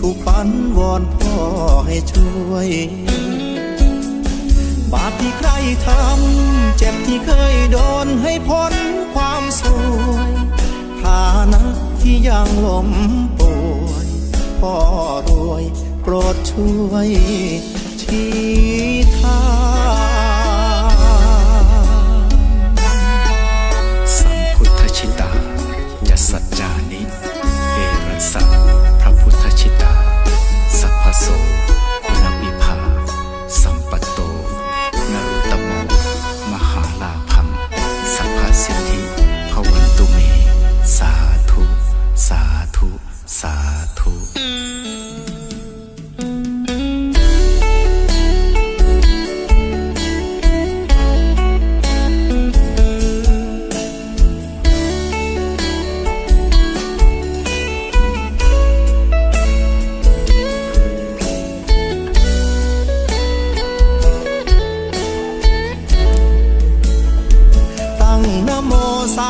ถูกฝันวอนพ่อให้ช่วย บาปที่ใครทำ เจ็บที่เคยโดนให้พ้นความสวยฐานะที่ยังล้มป่วยพ่อรวยโปรดช่วยชี้ทาง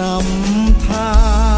นำทาง